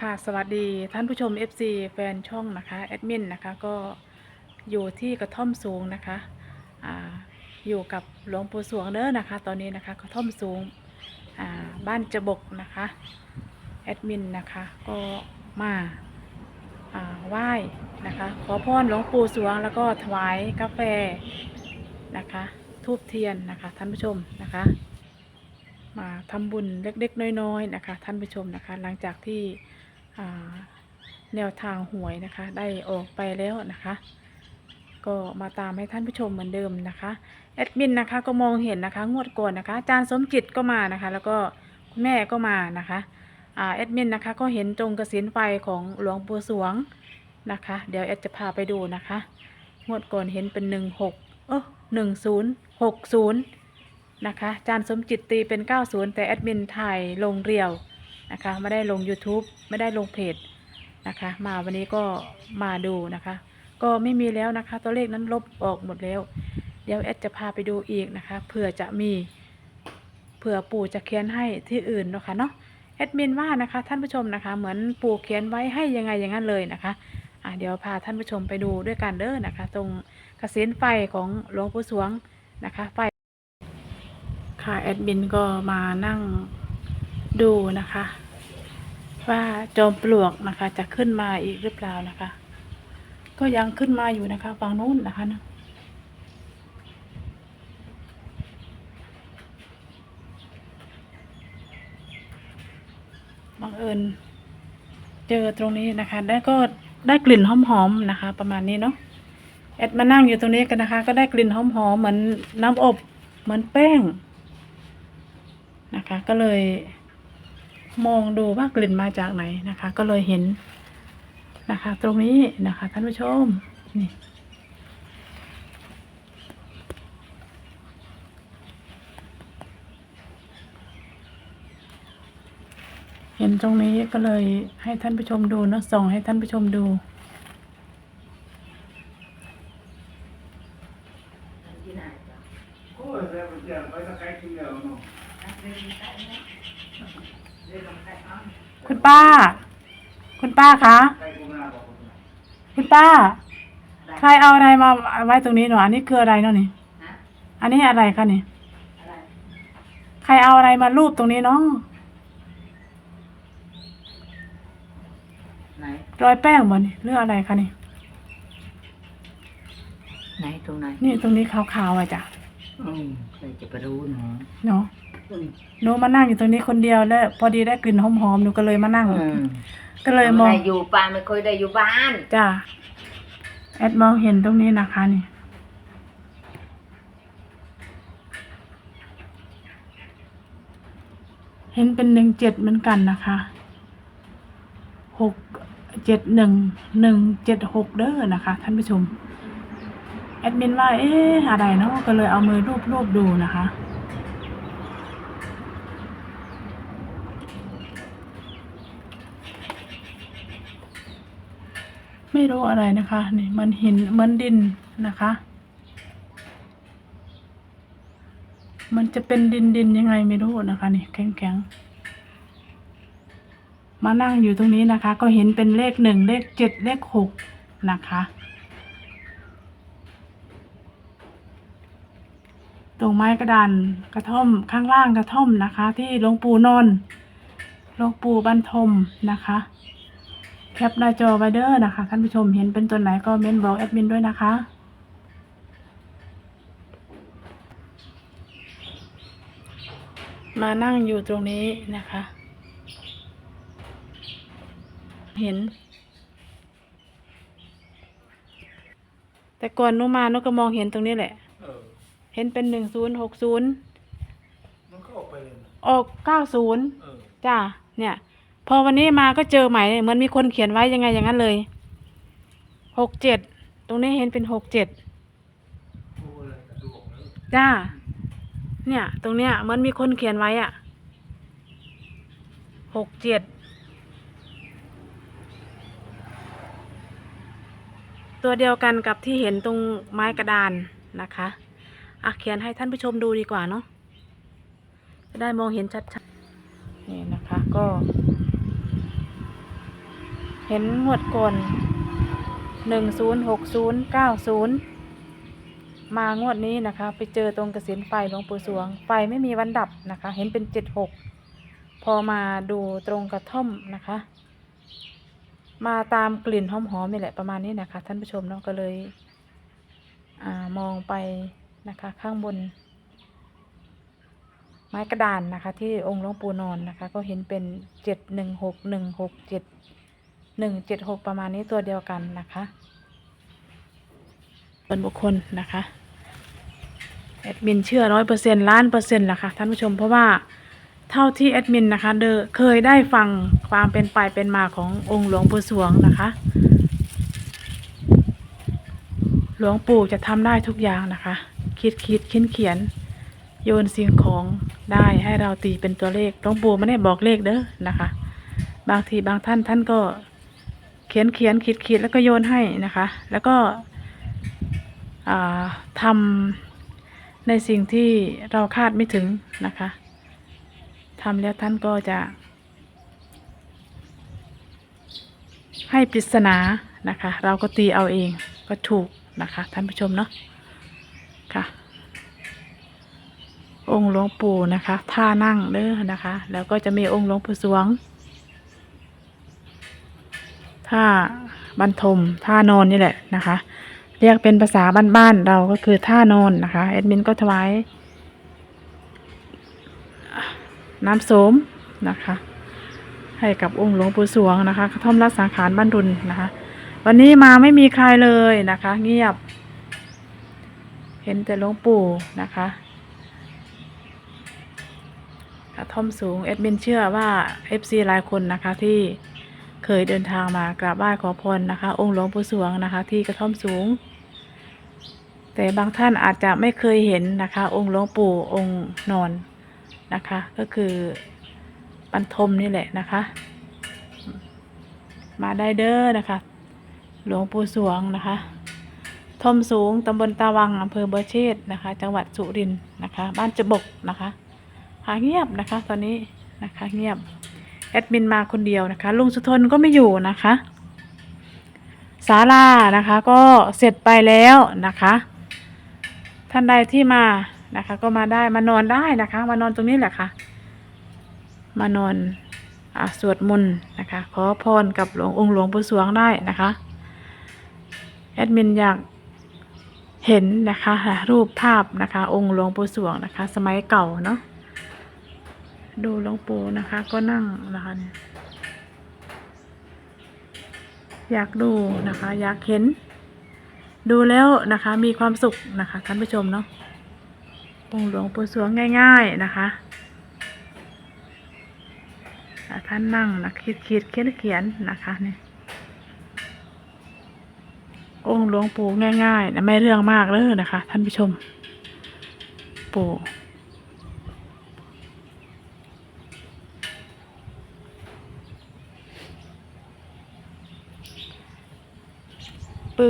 ค่ะสวัสดีท่านผู้ชม FC แฟนช่องนะคะแอดมินนะคะก็อยู่ที่กระท่อมสูงนะคะอ่าอยู่กับหลวงปู่สวงเด้อนะคะ ตอนนี้นะคะกระท่อมสูงอ่าบ้านจบกนะคะแอดมินนะคะก็มาอ่าไหว้นะคะขอพรหลวงปู่สวงแล้วก็ถวายกาแฟนะคะทูบเทียนนะคะท่านผู้ชมนะคะ มาทำบุญเล็กๆ น้อยๆนะคะ ท่านผู้ชมนะคะ หลังจากที่ แนวทางหวยนะคะ ได้ออกไปแล้วนะคะ ก็มาตามให้ท่านผู้ชมเหมือนเดิมนะคะแอดมินนะคะก็มองเห็นนะคะ งวดก่อนนะคะอาจารย์สมจิตก็มานะคะ แล้วก็คุณแม่ก็มานะคะแอดมินนะคะก็เห็นตรงกระสินไฟของหลวงปู่สวงนะคะ เดี๋ยวแอดจะพาไปดูนะคะ งวดก่อนเห็นเป็นหนึ่งหกเออหนึ่งศูนย์หกศูนย์นะคะอาจารย์สมจิตตีเป็น90แต่แอดมินถ่ายลงเรียว นะคะ ไม่ได้ลง YouTube ไม่ได้ลงเพจนะคะ มาวันนี้ก็มาดูนะคะ ก็ไม่มีแล้วนะคะ ตัวเลขนั้นลบออกหมดแล้ว เดี๋ยวแอดจะพาไปดูอีกนะคะเผื่อจะมีเผื่อปู่จะเขียนให้ที่อื่นนะคะเนาะแอดมินว่านะคะ ท่านผู้ชมนะคะ เหมือนปู่เขียนไว้ให้ยังไงอย่างนั้นเลยนะคะอะเดี๋ยวพาท่านผู้ชมไปดูด้วยกันเด้อนะคะ ตรงกระเสียนไฟของหลวงปู่สวงนะคะ ไฟค่ะแอดมินก็มานั่ง ดูนะคะ ว่าจอมปลวกนะคะ จะขึ้นมาอีกหรือเปล่านะคะ ก็ยังขึ้นมาอยู่นะคะฝั่งนู้นนะคะนะบังเอิญเจอตรงนี้นะคะ ได้ก็ได้กลิ่นหอมๆนะคะ ประมาณนี้เนาะแอดมานั่งอยู่ตรงนี้กันนะคะ ก็ได้กลิ่นหอมๆเหมือนน้ำอบเหมือนแป้งนะคะ ก็เลย มองดูว่ากลิ่นมาจากไหนนะคะ ก็เลยเห็นนะคะ ตรงนี้นะคะท่านผู้ชมนี่เห็นตรงนี้ก็เลยให้ท่านผู้ชมดูเนาะส่งให้ท่านผู้ชมดู โอ้ยแล้วมันจะไปตะไคร้กินเดียวเนาะ คุณ ป้า คุณป้าคะไข่กูมาบอกผมนะคุณป้า ใครเอาอะไรมาไว้ตรงนี้หนูอันนี้คืออะไรเนาะนี่ฮะอันนี้อะไรคะนี่อะไรใครเอาอะไรมารูปตรงนี้เนาะไหนรอยแป้งบ่นี่เรื่องอะไรคะนี่ ไหนตรงไหนนี่ตรงนี้ขาวๆอะจ้ะอืมใครจะไปรู้เนาะเนาะ อืมหนูมานั่งอยู่ตรงนี้คนเดียวแล้ว พอดีได้กลิ่นหอมๆหนูก็เลยมานั่ง อืมก็เลยมองได้อยู่ป้าไม่ค่อยได้อยู่บ้าน จ้ะแอดมองเห็นตรงนี้นะคะนี่เห็นเป็นหนึ่งเจ็ดเหมือนกันนะคะหกเจ็ดหนึ่งหนึ่งเจ็ดหกเด้อนะคะ ท่านผู้ชม แอดมินว่าเอ๊ะอะไรเนาะก็เลยเอามือรูปรูปดูนะคะ ไม่รู้อะไรนะคะนี่มันหินเหมันดินนะคะ มันจะเป็นดินดินยังไงไม่รู้นะคะนี่แข็งแข็งมานั่งอยู่ตรงนี้นะคะ ก็เห็นเป็นเลขหนึ่งเลขเจ็ดเลขหกนะคะ ตรงไม้กระดานกระท่อมข้างล่างกระท่อมนะคะ ที่หลวงปู่นอนหลวงปู่บรรทมนะคะ แคปหน้าจอไว้เด้อนะคะ ท่านผู้ชมเห็นเป็นตัวไหนก็เม้นบอกแอดมินด้วยนะคะ มานั่งอยู่ตรงนี้นะคะ เห็น แต่ก่อนหนุมาหนุก็มองเห็นตรงนี้แหละ เออ เห็นเป็นหนึ่งศูนย์หกศูนย์มันก็ออกไปเลยนะออกเก้าศูนย์เออ จ้าเนี่ย พอวันนี้มาก็เจอใหม่เหมือนมีคนเขียนไว้ยังไงอย่างนั้นเลยหกเจ็ดตรงนี้เห็นเป็นหกเจ็ดจ้า เนี่ย ตรงเนี้ยเหมือนมีคนเขียนไว้อะหกเจ็ดตัวเดียวกันกับที่เห็นตรงไม้กระดานนะคะอะเขียนให้ท่านผู้ชมดูดีกว่าเนาะจะได้มองเห็นชัดๆนี่นะคะก็ เห็นงวดก่อนหนึ่งศูนย์หกศูนย์เก้าศูนย์มางวดนี้นะคะ ไปเจอตรงกระสินไฟหลวงปู่สวง ไฟไม่มีวันดับนะคะ เห็นเป็นเจ็ดหกพอมาดูตรงกระท่อมนะคะ มาตามกลิ่นหอมๆนี่แหละประมาณนี้นะคะ ท่านผู้ชมเนาะก็เลยอมองไปนะคะ ข้างบน ไม้กระดานนะคะ ที่องค์หลวงปู่นอนนะคะ ก็เห็นเป็นเจ็ดหนึ่งหกหนึ่งหกเจ็ด หนึ่งเจ็ดหกประมาณนี้ตัวเดียวกันนะคะเป็นบุคคลนะคะแอดมินเชื่อร้อยเปอร์เซ็นล้านเปอร์เซ็นต์ละค่ะท่านผู้ชมเพราะว่าเท่าที่แอดมินนะคะเดอเคยได้ฟังความเป็นไปเป็นมาขององค์หลวงปู่สวงนะคะ หลวงปู่จะทำได้ทุกอย่างนะคะ คิดคิดเขียนเขียน โยนสิ่งของได้ให้เราตีเป็นตัวเลขหลวงปู่ไม่ได้บอกเลขเด้อนะคะ บางทีบางท่านท่านก็ ขียนเขียนคิดคิดแล้วก็โยนให้นะคะ แล้วก็ทำในสิ่งที่เราคาดไม่ถึงนะคะทำแล้วท่านก็จะ ให้ปริศนานะคะ เราก็ตีเอาเองก็ถูกนะคะ ท่านผู้ชมเนาะค่ะ องค์หลวงปู่นะคะท่านั่งเด้อนะคะ แล้วก็จะมีองค์หลวงปู่สวง ท่าบรรทมท่านอนนี่แหละนะคะ เรียกเป็นภาษาบ้านๆเราก็คือท่านอนนะคะแอดมินก็ถวายน้ำโสมนะคะ ให้กับองค์หลวงปู่สวงนะคะกระท่อมรัสังขารบ้านรุนนะคะ วันนี้มาไม่มีใครเลยนะคะ เงียบ เห็นแต่หลวงปู่นะคะกระท่อมสูงเอดมินเชื่อว่า FC หลายคนนะคะที่ เคยเดินทางมากราบไหว้ขอพรนะคะ องค์หลวงปู่สวงนะคะ ที่กระท่อมสูง แต่บางท่านอาจจะไม่เคยเห็นนะคะ องค์หลวงปู่องค์นอนนะคะ ก็คือบรรทมนี่แหละนะคะ มาได้เด้อนะคะ หลวงปู่สวงนะคะทมสูงตำบลตาวังอำเภอเบอร์เชษฐ์นะคะ จังหวัดสุรินทร์นะคะ บ้านจบกนะคะหาเงียบนะคะ ตอนนี้นะคะเงียบ แอดมินมาคนเดียวนะคะ ลุงสุทนก็ไม่อยู่นะคะศาลานะคะ ก็เสร็จไปแล้วนะคะ ท่านใดที่มานะคะ ก็มาได้มานอนได้นะคะ มานอนตรงนี้แหละค่ะ มานอนอะสวดมนต์นะคะ ขอพรกับหลวงองค์หลวงปู่สวงได้นะคะแอดมินอยากเห็นนะคะรูปภาพนะคะ องค์หลวงปู่สวงนะคะ สมัยเก่าเนาะ ดูหลวงปู่นะคะ ก็นั่งนะคะเนี่ยอยากดูนะคะ อยากเห็น ดูแล้วนะคะ มีความสุขนะคะท่านผู้ชมเนาะองหลวงปู่สวงง่าย ๆนะคะท่านนั่งนะคิดคิดเขียนเขียนนะคะเนี่ยองหลวงปู่ง่ายๆนะไม่เรื่องมากเลยนะคะ ท่านผู้ชม ปู่ ปื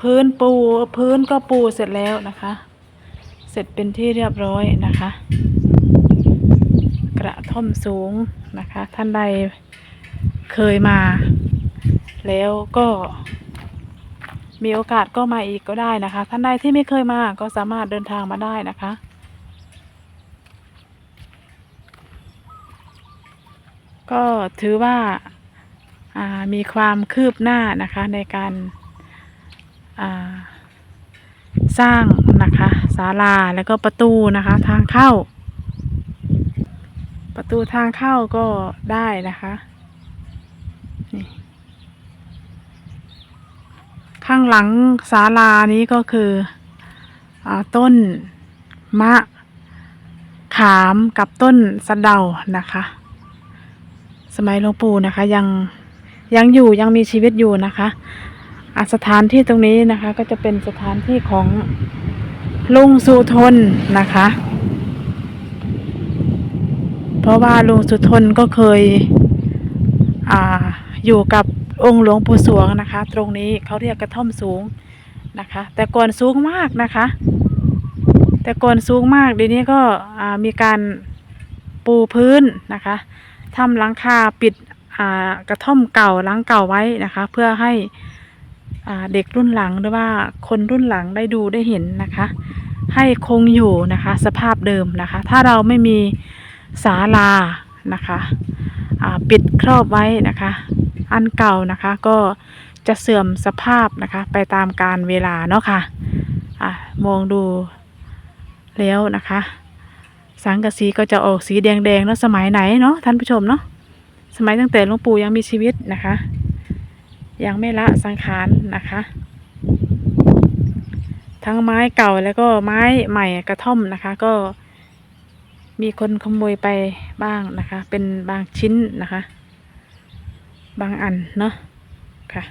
พื้นปูพื้นก็ปูเสร็จแล้วนะคะ เสร็จเป็นที่เรียบร้อยนะคะ กระท่อมสูงนะคะ ท่านใดเคยมา แล้วก็มีโอกาสก็มาอีกก็ได้นะคะ ท่านใดที่ไม่เคยมาก็สามารถเดินทางมาได้นะคะ ก็ถือว่าามีความคืบหน้านะคะในการ สร้างนะคะศาลาแล้วก็ประตูนะคะ ทางเข้า ประตูทางเข้าก็ได้นะคะข้างหลังศาลานี้ก็คืออต้นมะขามกับต้นสะเดานะคะ สมัยหลวงปู่นะคะยังยังอยู่ยังมีชีวิตอยู่นะคะ อสถานที่ตรงนี้นะคะ ก็จะเป็นสถานที่ของลุงสุทนนะคะ เพราะว่าลุงสุทนก็เคยอ่าอยู่กับองค์หลวงปู่สวงนะคะ ตรงนี้เขาเรียกกระท่อมสูงนะคะ แต่ก่อนสูงมากนะคะ แต่ก่อนสูงมากเดี๋ยวนี้ก็อ่ามีการปูพื้นนะคะทำหลังคาปิดอ่ากระท่อมเก่าหล้างเก่าไว้นะคะ เพื่อให้ เด็กรุ่นหลังหรือว่าคนรุ่นหลังได้ดูได้เห็นนะคะ ให้คงอยู่นะคะ สภาพเดิมนะคะ ถ้าเราไม่มีศาลานะคะปิดครอบไว้นะคะ อันเก่านะคะก็จะเสื่อมสภาพนะคะไปตามการเวลาเนาะค่ะอะมองดูแล้วนะคะ สังกะสีก็จะออกสีแดงๆเนาะสมัยไหนเนาะท่านผู้ชมเนาะสมัยตั้งแต่หลวงปู่ยังมีชีวิตนะคะ ยังไม่ละสังขารนะคะ ทั้งไม้เก่าแล้วก็ไม้ใหม่กระท่อมนะคะ ก็มีคนขโมยไปบ้างนะคะ เป็นบางชิ้นนะคะ บางอันเนาะค่ะ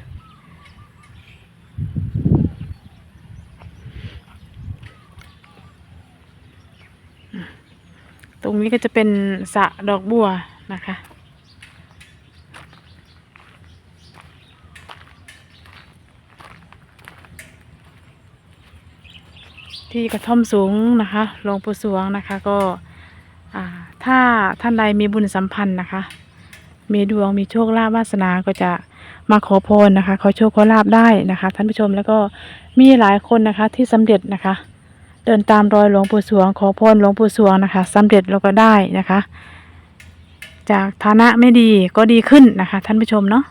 ตรงนี้ก็จะเป็นสระดอกบัวนะคะ ที่กระท่อมสูงนะคะหลวงปู่สวงนะคะก็ถ้าท่านใดมีบุญสัมพันธ์นะคะ มีดวงมีโชคลาภวาสนาก็จะมาขอพรนะคะ ขอโชคขอลาภได้นะคะ ท่านผู้ชมแล้วก็มีหลายคนนะคะที่สำเร็จนะคะ เดินตามรอยหลวงปู่สวง ขอพรหลวงปู่สวงนะคะสำเร็จแล้วก็ได้นะคะ จากฐานะไม่ดีก็ดีขึ้นนะคะ ท่านผู้ชมเนาะ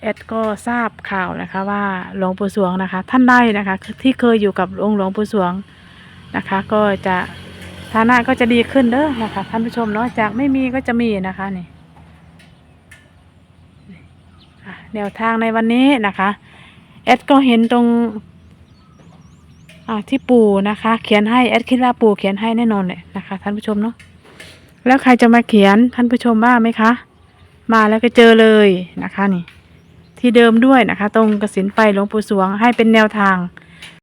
แอดก็ทราบข่าวนะคะว่าหลวงปู่สวงนะคะ ท่านได้นะคะ ที่เคยอยู่กับองค์หลวงปู่สวงนะคะ ก็จะฐานะก็จะดีขึ้นเด้อนะคะท่านผู้ชมเนาะจากไม่มีก็จะมีนะคะนี่แนวทางในวันนี้นะคะแอดก็เห็นตรงที่ปู่นะคะ เขียนให้แอดคิดว่าปู่เขียนให้แน่นอนเลยนะคะ ท่านผู้ชมเนาะแล้วใครจะมาเขียนท่านผู้ชมบ้างไหมคะ มาแล้วก็เจอเลยนะคะนี่ ที่เดิมด้วยนะคะ ตรงกสินไฟหลวงปู่สวงให้เป็นแนวทาง